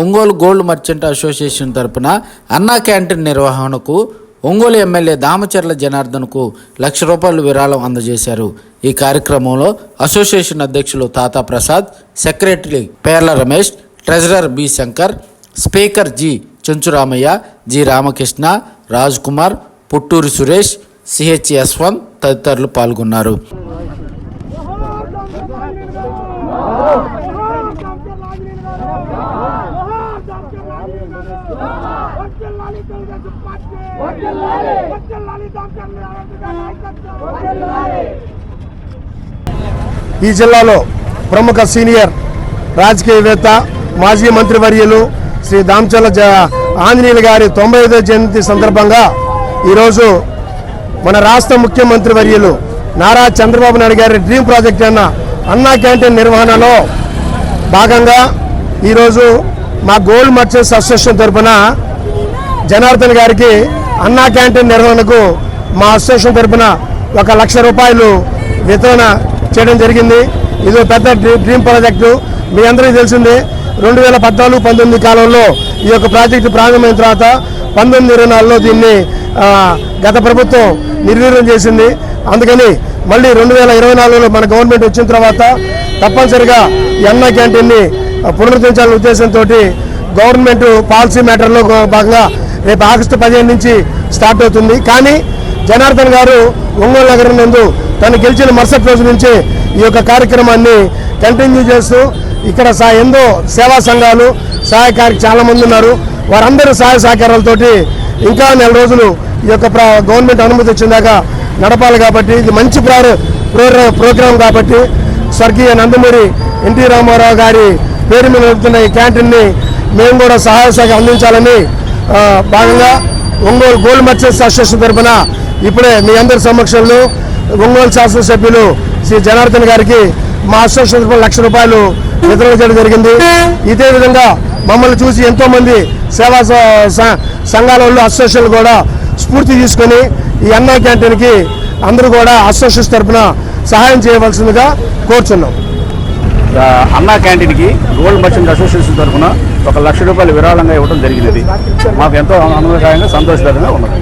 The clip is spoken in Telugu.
ఒంగోలు గోల్డ్ మర్చెంట్ అసోసియేషన్ తరపున అన్నా క్యాంటీన్ నిర్వహణకు ఒంగోలు ఎమ్మెల్యే దామచర్ల జనార్దన్కు లక్ష రూపాయలు విరాళం అందజేశారు. ఈ కార్యక్రమంలో అసోసియేషన్ అధ్యక్షులు Tata Prasad secretary Perla Ramesh treasurer B Shankar speaker G Chenchuramaiah G Ramakrishna Raj Kumar Putturi Suresh CH Yashwant తదితరులు పాల్గొన్నారు. ఈ జిల్లాలో ప్రముఖ సీనియర్ రాజకీయవేత్త మాజీ మంత్రివర్యులు శ్రీ దామచల్ల జ ఆంజనేయులు గారి తొంభై ఐదో జయంతి సందర్భంగా ఈరోజు మన రాష్ట్ర ముఖ్యమంత్రి వర్యులు నారా చంద్రబాబు నాయుడు గారి డ్రీమ్ ప్రాజెక్ట్ అన్న అన్నా క్యాంటీన్ నిర్వహణలో భాగంగా ఈరోజు మా గోల్డ్ మర్చెంట్స్ అసోసియేషన్ తరఫున జనార్దన్ గారికి అన్నా క్యాంటీన్ నిర్వహణకు మా అసోసియేషన్ తరఫున ఒక లక్ష రూపాయలు వితరణ చేయడం జరిగింది. ఇది ఒక పెద్ద డ్రీమ్ ప్రాజెక్టు. మీ అందరికీ తెలిసిందే రెండు వేల పద్నాలుగు పంతొమ్మిది కాలంలో ఈ యొక్క ప్రాజెక్టు ప్రారంభమైన తర్వాత పంతొమ్మిది ఇరవై నాలుగులో దీన్ని గత ప్రభుత్వం నిర్వీర్యం చేసింది. అందుకని మళ్ళీ రెండు వేల ఇరవై నాలుగులో మన గవర్నమెంట్ వచ్చిన తర్వాత తప్పనిసరిగా ఈ అన్నా క్యాంటీన్ని పునరుద్ధరించాలనే ఉద్దేశంతో గవర్నమెంట్ పాలసీ మ్యాటర్లో భాగంగా రేపు ఆగస్టు పదిహేను నుంచి స్టార్ట్ అవుతుంది. కానీ జనార్దన్ గారు ఒంగోలు నగరం నందు తను గెలిచిన మరుసటి రోజు నుంచి ఈ యొక్క కార్యక్రమాన్ని కంటిన్యూ చేస్తూ ఇక్కడ సా ఎందో సేవా సంఘాలు సహాయకారికి చాలా మంది ఉన్నారు. వారందరూ సహాయ సహకారాలతోటి ఇంకా నెల రోజులు ఈ యొక్క ప్ర- గవర్నమెంట్ అనుమతి వచ్చిందాక నడపాలి కాబట్టి ఇది మంచి ప్రోగ్రాం కాబట్టి స్వర్గీయ నందమూరి ఎన్టీ రామారావు గారి పేరు మీద నడుపుతున్న ఈ క్యాంటీన్ని మేము కూడా సహాయ శాఖ అందించాలని భాగంగా ఒంగోలు గోల్డ్ మర్చెంట్స్ అసోసియేషన్ తరఫున ఇప్పుడే మీ అందరి సమక్షంలో ఒంగోలు శాసనసభ్యులు శ్రీ జనార్దన్ గారికి మా అసోసియేషన్ తరఫున లక్ష రూపాయలు వితరణ చేయడం జరిగింది. ఇదే విధంగా మమ్మల్ని చూసి ఎంతోమంది సేవా సంఘాల వాళ్ళు అసోసియేషన్లు కూడా స్ఫూర్తి తీసుకొని ఈ అన్నా క్యాంటీన్కి అందరూ కూడా అసోసియేషన్ తరఫున సహాయం చేయవలసిందిగా కోరుచున్నాం. అన్నా క్యాంటీన్కి గోల్డ్ మర్చెంట్ అసోసియేషన్ తరఫున ఒక లక్ష రూపాయలు విరాళంగా ఇవ్వడం జరిగినది. మాకు ఎంతో ఆనందకరంగా సంతోషకరంగా ఉన్నది.